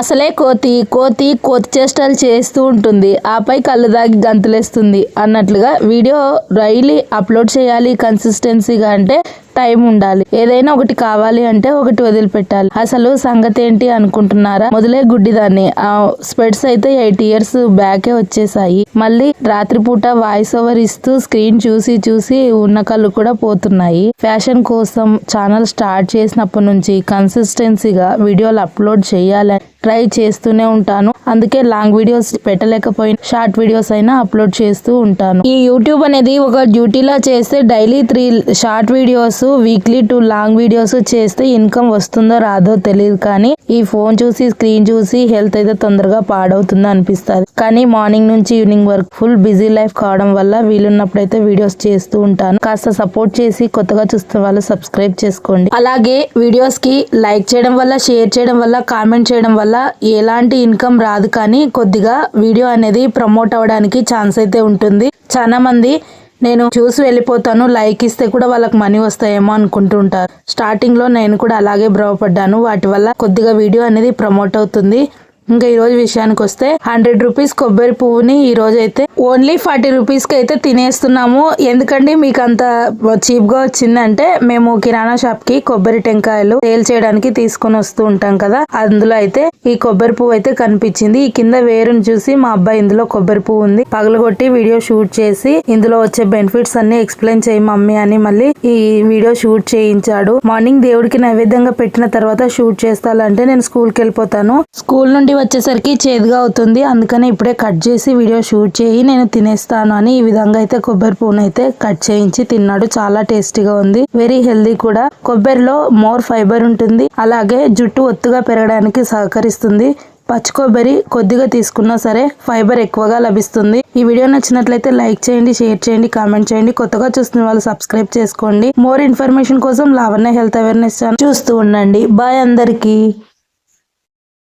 అసలే కోతి కోతి కోతి చేష్టలు చేస్తూ ఉంటుంది. ఆపై కళ్ళు దాగి గంతులేస్తుంది. అన్నట్లుగా వీడియో డైలీ అప్లోడ్ చేయాలి. కన్సిస్టెన్సీగా అంటే టైం ఉండాలి. ఏదైనా ఒకటి కావాలి అంటే ఒకటి వదిలిపెట్టాలి. అసలు సంగతి ఏంటి అనుకుంటున్నారా? మొదలే గుడ్డిదాన్ని. ఆ స్పెడ్స్ అయితే ఎయిట్ ఇయర్స్ బ్యాకే వచ్చేసాయి. మళ్ళీ రాత్రిపూట వాయిస్ ఓవర్ ఇస్తూ స్క్రీన్ చూసి చూసి ఉన్న కళ్ళు కూడా పోతున్నాయి. ఫ్యాషన్ కోసం ఛానల్ స్టార్ట్ చేసినప్పటి నుంచి కన్సిస్టెన్సీగా వీడియోలు అప్లోడ్ చేయాలని ట్రై చేస్తూనే ఉంటాను. అందుకే లాంగ్ వీడియోస్ పెట్టలేకపోయినా షార్ట్ వీడియోస్ అయినా అప్లోడ్ చేస్తూ ఉంటాను. ఈ యూట్యూబ్ అనేది ఒక డ్యూటీలా చేస్తే daily three short videos weekly two long videos చేస్తే ఇన్కమ్ వస్తుందో రాదో తెలియదు కానీ ఈ ఫోన్ చూసి స్క్రీన్ చూసి హెల్త్ అయితే తొందరగా పాడవుతుందో అనిపిస్తుంది. కానీ మార్నింగ్ నుంచి ఈవినింగ్ వరకు ఫుల్ బిజీ లైఫ్ కావడం వల్ల వీలున్నప్పుడు అయితే వీడియోస్ చేస్తూ ఉంటాను. కాస్త సపోర్ట్ చేసి కొత్తగా చూస్తున్న వాళ్ళు సబ్స్క్రైబ్ చేసుకోండి. అలాగే వీడియోస్కి లైక్ చేయడం వల్ల షేర్ చేయడం వల్ల కామెంట్ చేయడం వల్ల ఎలాంటి ఇన్కమ్ రాదు కానీ కొద్దిగా వీడియో అనేది ప్రమోట్ అవ్వడానికి ఛాన్స్ అయితే ఉంటుంది. చాలా మంది నేను చూసి వెళ్ళిపోతాను లైక్ ఇస్తే కూడా వాళ్ళకి మనీ వస్తాయేమో అనుకుంటుంటారు స్టార్టింగ్లో నేను కూడా అలాగే భ్రమపడ్డాను. వాటి వల్ల కొద్దిగా వీడియో అనేది ప్రమోట్ అవుతుంది. ఇంకా ఈ రోజు విషయానికి వస్తే హండ్రెడ్ రూపీస్ కొబ్బరి పువ్వుని ఈ రోజు అయితే ఓన్లీ ఫార్టీ రూపీస్కి అయితే తినేస్తున్నాము. ఎందుకండి మీకు అంత చీప్గా వచ్చిందంటే మేము కిరాణా షాప్కి కొబ్బరి టెంకాయలు సేల్ చేయడానికి తీసుకొని వస్తూ ఉంటాం కదా. అందులో అయితే ఈ కొబ్బరి పువ్వు అయితే కనిపించింది. ఈ కింద వేరుని చూసి మా అబ్బాయి ఇందులో కొబ్బరి పువ్వు ఉంది. పగలగొట్టి వీడియో షూట్ చేసి ఇందులో వచ్చే బెనిఫిట్స్ అన్ని ఎక్స్ప్లెయిన్ చేయి మమ్మీ అని మళ్ళీ ఈ వీడియో షూట్ చేయించాడు. మార్నింగ్ దేవుడికి నైవేద్యంగా పెట్టిన తర్వాత షూట్ చేస్తాలంటే నేను స్కూల్కి వెళ్ళిపోతాను. స్కూల్ నుండి వచ్చేసరికి చేదుగా అవుతుంది. అందుకని ఇప్పుడే కట్ చేసి వీడియో షూట్ చేయి నేను తినేస్తాను అని ఈ విధంగా అయితే కొబ్బరి పూను అయితే కట్ చేయించి తిన్నాడు. చాలా టేస్టీగా ఉంది. వెరీ హెల్దీ కూడా. కొబ్బరిలో మోర్ ఫైబర్ ఉంటుంది. అలాగే జుట్టు ఒత్తుగా పెరగడానికి సహకరిస్తుంది. పచ్చి కొబ్బరి కొద్దిగా తీసుకున్నా సరే ఫైబర్ ఎక్కువగా లభిస్తుంది. ఈ వీడియో నచ్చినట్లయితే లైక్ చేయండి షేర్ చేయండి కామెంట్ చేయండి. కొత్తగా చూస్తున్న వాళ్ళు సబ్స్క్రైబ్ చేసుకోండి. మోర్ ఇన్ఫర్మేషన్ కోసం లావణ్య హెల్త్ అవేర్నెస్ ఛానల్ చూస్తూ ఉండండి. బాయ్ అందరికీ.